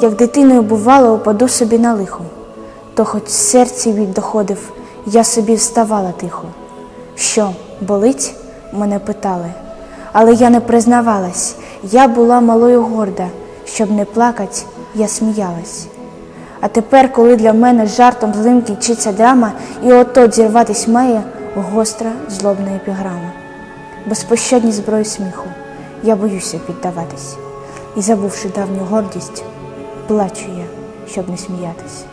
Як дитиною бувало, упаду собі на лихо, то хоч серці біль доходив, я собі вставала тихо. Що, болить? мене питали, але я не признавалась, я була малою горда, щоб не плакать, я сміялась. А тепер, коли для мене жартом злим кінчиться драма, і ото зірватись має гостра злобна епіграма. Безпощадні зброї сміху, я боюся піддаватись, і, забувши давню гордість, плачу я, щоб не сміятись.